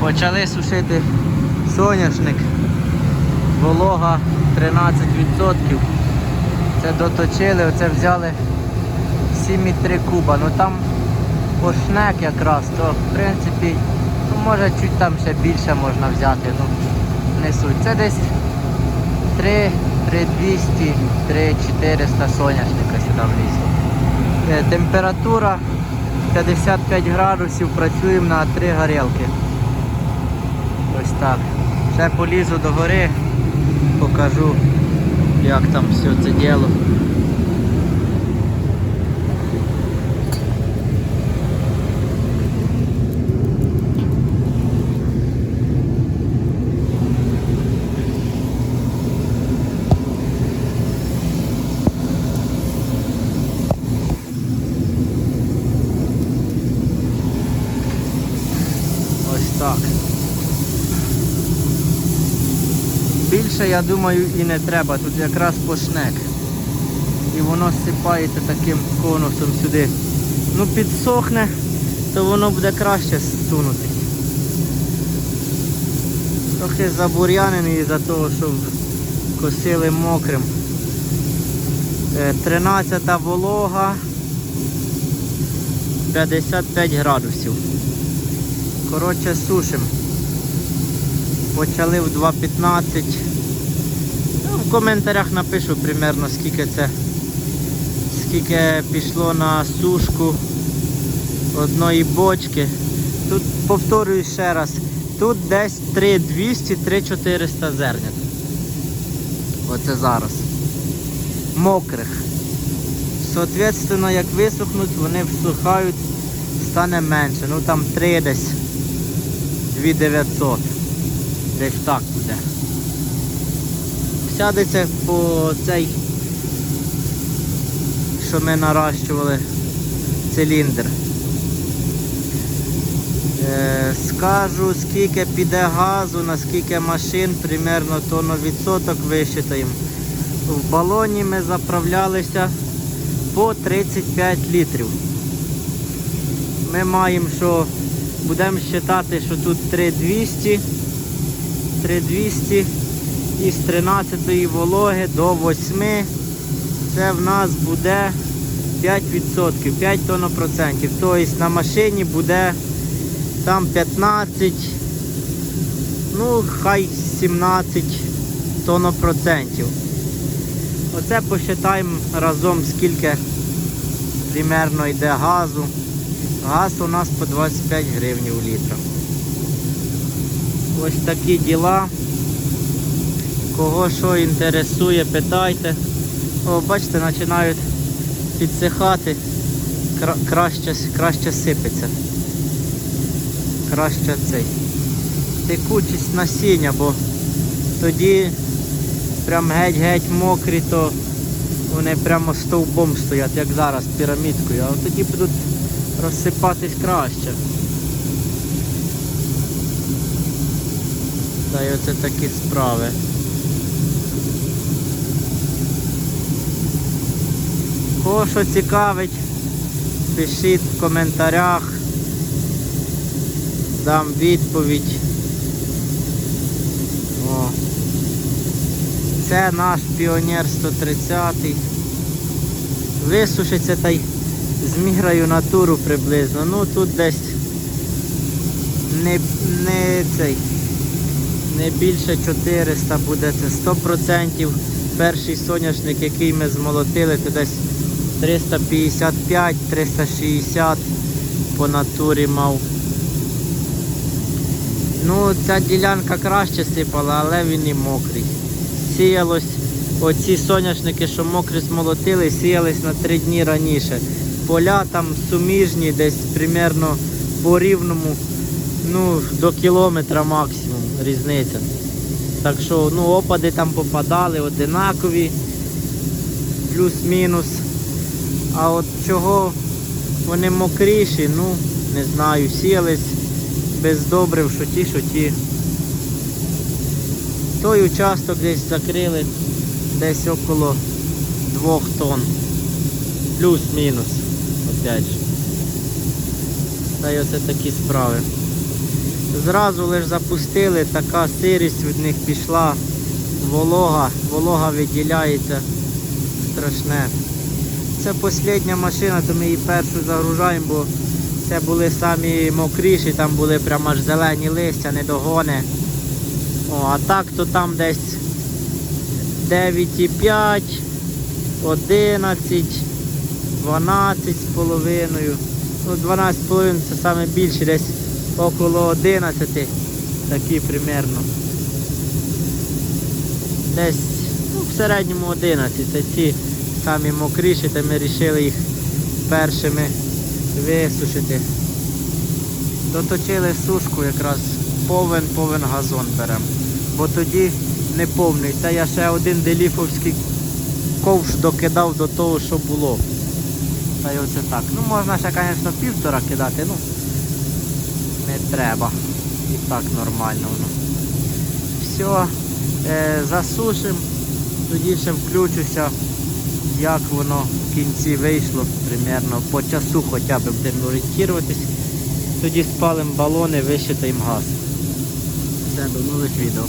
Почали сушити соняшник. Волога 13%. Це доточили, оце взяли 7,3 куба. Ну там ошнек якраз, то в принципі, ну може чуть там ще більше можна взяти. Ну, не суть. Це десь 3, 3200, 3400 соняшника сюди влізло. Е, Температура 55 градусів, працюємо на 3 горілки. Ось так. Ще полізу до гори, покажу, як там все це діло. Ось так. Більше, я думаю, і не треба. Тут якраз пошнек. І воно сипається таким конусом сюди. Ну підсохне, то воно буде краще сунути. Трохи забур'янений із-за того, що косили мокрим. Е, 13 волога, 55 градусів. Коротше, сушим. Почали в 2.15. Ну, в коментарях напишу примерно скільки це, скільки пішло на сушку одної бочки. Тут повторюю ще раз, тут десь 3200-3400 зернят. Оце зараз. Мокрих. Соответственно, як висохнуть, вони всухають, стане менше. Ну там 3 десь. 2900. Десь так буде. Сядеться по цей, що ми наращували циліндр. Е, скажу, скільки піде газу, на скільки машин, примерно тонну відсоток висчитаємо. В балоні ми заправлялися по 35 літрів. Ми маємо, що будемо вважати, що тут 3200, 3200 із 13 вологи до 8. Це в нас буде 5%, 5 тонопроцентів. Тобто на машині буде там 15, ну хай 17 тонопроцентів. Оце посчитаємо разом скільки примерно йде газу. Газ у нас по 25 гривень у літра. Ось такі діла. Кого що інтересує, питайте. О, бачите, починають підсихати, Кра краще, краще сипеться. Краще цей. Текучість насіння, бо тоді прям геть-геть мокрі, то вони прямо стовбом стоять, як зараз пірамідкою, а тоді будуть розсипатись краще. Та й оце такі справи. Кого що цікавить, пишіть в коментарях, дам відповідь. О. Це наш піонер 130. Висушиться та й з мірою натуру приблизно. Ну тут десь не, не цей, не більше 400 буде, це 100%. Перший соняшник, який ми змолотили, то десь 355-360 по натурі мав. Ну, ця ділянка краще сипала, але він і мокрий. Сіялось, оці соняшники, що мокрі змолотили, сіялись на 3 дні раніше. Поля там суміжні, десь примерно по рівному, ну, до кілометра максимум різниця. Так що ну, опади там попадали одинакові, плюс-мінус. А от чого вони мокріші, ну, не знаю, сіялись без добрив, що ті, що ті. Той участок десь закрили десь около 2 тонн. Плюс-мінус. Опять же. Та й оце такі справи. Зразу лиш запустили, така сирість від них пішла, волога, волога виділяється страшне. Це остання машина, то ми її першу загружаємо, бо це були самі мокріші, там були прямо аж зелені листя, не догони. О, а так то там десь 9,5, 11, 12 з половиною. Ну, 12 з половиною це саме більше, десь около 11, такі примерно. Десь ну, в середньому 11. Це ці самі мокріші, то ми вирішили їх першими висушити. Доточили сушку якраз повен повен газон беремо. Бо тоді не повний. Це я ще один деліфовський ковш докидав до того, що було. Та й оце так. Ну можна ще, звісно, півтора кидати, ну не треба. І так нормально воно. Все, е, засушимо, тоді ще включуся, як воно в кінці вийшло, примерно по часу хоча б будемо орієнтуватись. Тоді спалимо балони, вищитаємо газ. Все, до нових відео.